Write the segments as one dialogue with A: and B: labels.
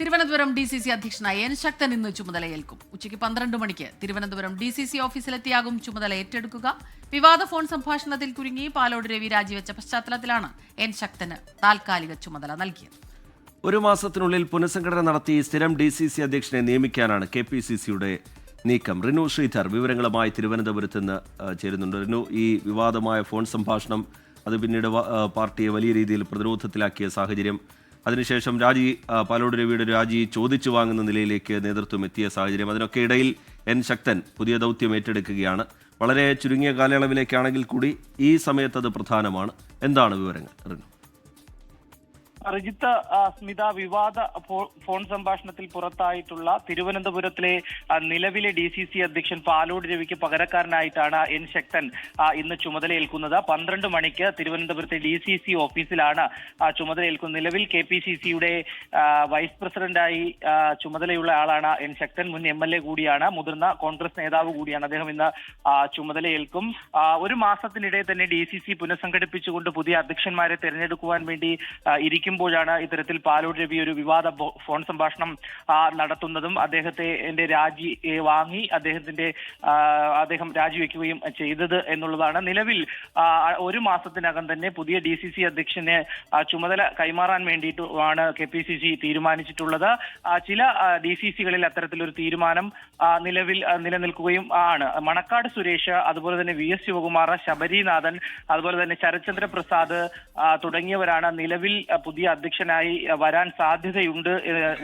A: Thiruvananthapuram D C C അധ്യക്ഷനായി N Sakthan ഇന്ന് ചുമതലയേൽക്കും ഉച്ചയ്ക്ക് പന്ത്രണ്ട് മണിക്ക് തിരുവനന്തപുരം ഡി സി സി ഓഫീസിലെത്തിയാകും ചുമതല ഏറ്റെടുക്കുക. വിവാദ ഫോൺ സംഭാഷണത്തിൽ കുരുങ്ങി പാലോട് രവി രാജിവെച്ച പശ്ചാത്തലത്തിലാണ് എൻ ശക്തന് താൽക്കാലിക ചുമതല നൽകിയത്.
B: ഒരു മാസത്തിനുള്ളിൽ പുനഃസംഘടന നടത്തി സ്ഥിരം ഡി സി സി അധ്യക്ഷനെ നിയമിക്കാനാണ് കെ പി സി സിയുടെ നീക്കം. റിനു ശ്രീധർ വിവരങ്ങളുമായി തിരുവനന്തപുരത്ത് നിന്ന് ചേരുന്നുണ്ട്. റിനു ഈ വിവാദമായ ഫോൺ സംഭാഷണം അത് പിന്നീട് പാർട്ടിയെ വലിയ രീതിയിൽ പ്രതിരോധത്തിലാക്കിയ സാഹചര്യം അതിനുശേഷം രാജി പാലോട് രവിയുടെ രാജി ചോദിച്ചു വാങ്ങുന്ന നിലയിലേക്ക് നേതൃത്വം എത്തിയ സാഹചര്യം അതിനൊക്കെ ഇടയിൽ എൻ. ശക്തൻ പുതിയ ദൗത്യം ഏറ്റെടുക്കുകയാണ്. വളരെ ചുരുങ്ങിയ കാലയളവിലേക്കാണെങ്കിൽ കൂടി ഈ സമയത്ത് അത് പ്രധാനമാണ്. എന്താണ് വിവരങ്ങൾ റിനു?
C: റിജിത്ത് സ്മിത വിവാദ ഫോൺ സംഭാഷണത്തിൽ പുറത്തായിട്ടുള്ള തിരുവനന്തപുരത്തിലെ നിലവിലെ ഡി സി സി അധ്യക്ഷൻ പാലോട് രവിക്ക് പകരക്കാരനായിട്ടാണ് എൻ ശക്തൻ ഇന്ന് ചുമതലയേൽക്കുന്നത്. പന്ത്രണ്ട് മണിക്ക് തിരുവനന്തപുരത്തെ ഡി സി സി ഓഫീസിലാണ് ചുമതലയേൽക്കുന്നത്. നിലവിൽ കെ പി സി സിയുടെ വൈസ് പ്രസിഡന്റായി ചുമതലയുള്ള ആളാണ് എൻ ശക്തൻ. മുൻ എം എൽ എ കൂടിയാണ് മുതിർന്ന കോൺഗ്രസ് നേതാവ് കൂടിയാണ് അദ്ദേഹം ഇന്ന് ചുമതലയേൽക്കും. ഒരു മാസത്തിനിടെ തന്നെ ഡി സി സി പുനഃസംഘടിപ്പിച്ചുകൊണ്ട് പുതിയ അധ്യക്ഷന്മാരെ തെരഞ്ഞെടുക്കുവാൻ വേണ്ടി ആ, ഇരിക്കുമ്പോഴാണ് ഇത്തരത്തിൽ പാലോട് രവി ഒരു വിവാദ ഫോൺ സംഭാഷണം നടത്തുന്നതും അദ്ദേഹത്തെ രാജി വാങ്ങി അദ്ദേഹത്തിന്റെ അദ്ദേഹം രാജിവെക്കുകയും ചെയ്തത് എന്നുള്ളതാണ്. നിലവിൽ ഒരു മാസത്തിനകം തന്നെ പുതിയ ഡി സി സി അധ്യക്ഷന് ചുമതല കൈമാറാൻ വേണ്ടിയിട്ടുമാണ് കെ പി സി സി തീരുമാനിച്ചിട്ടുള്ളത്. ചില ഡി സി സികളിൽ അത്തരത്തിലൊരു തീരുമാനം നിലവിൽ നിലനിൽക്കുകയും ആണ്. മണക്കാട് സുരേഷ് അതുപോലെ തന്നെ വി എസ് ശിവകുമാർ ശബരിനാഥൻ അതുപോലെ തന്നെ ശരത്ചന്ദ്ര പ്രസാദ് തുടങ്ങിയവരാണ് നിലവിൽ ആ, അധ്യക്ഷനായി വരാൻ സാധ്യതയുണ്ട്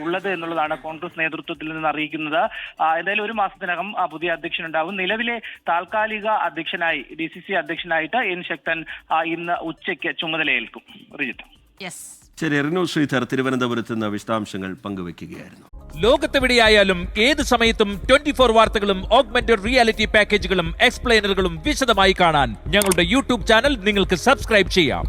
C: ഉള്ളത് എന്നുള്ളതാണ് കോൺഗ്രസ് നേതൃത്വത്തിൽ നിന്ന് അറിയിക്കുന്നത്. ഏതായാലും എന്തായാലും ഒരു മാസത്തിനകം പുതിയ അധ്യക്ഷൻ ഉണ്ടാവും. നിലവിലെ താൽക്കാലിക അധ്യക്ഷനായി ഡി സി സി അധ്യക്ഷനായിട്ട് എൻ ശക്തൻ ഇന്ന് ഉച്ചയ്ക്ക് ചുമതലയേൽക്കും. റിജിത്ത്.
A: യെസ്
B: ശരി റിനു ശ്രീധർ തിരുവനന്തപുരത്ത് നിന്ന് വിശദാംശങ്ങൾ പങ്കുവയ്ക്കുകയായിരുന്നു
D: ലോകത്തെവിടെയായാലും ഏത് സമയത്തും ട്വന്റി ഫോർ വാർത്തകളും ഓഗ്മെന്റഡ് റിയാലിറ്റി പാക്കേജുകളും എക്സ്പ്ലെയിനറുകളും വിശദമായി കാണാൻ ഞങ്ങളുടെ യൂട്യൂബ് ചാനൽ നിങ്ങൾക്ക് സബ്സ്ക്രൈബ് ചെയ്യാം.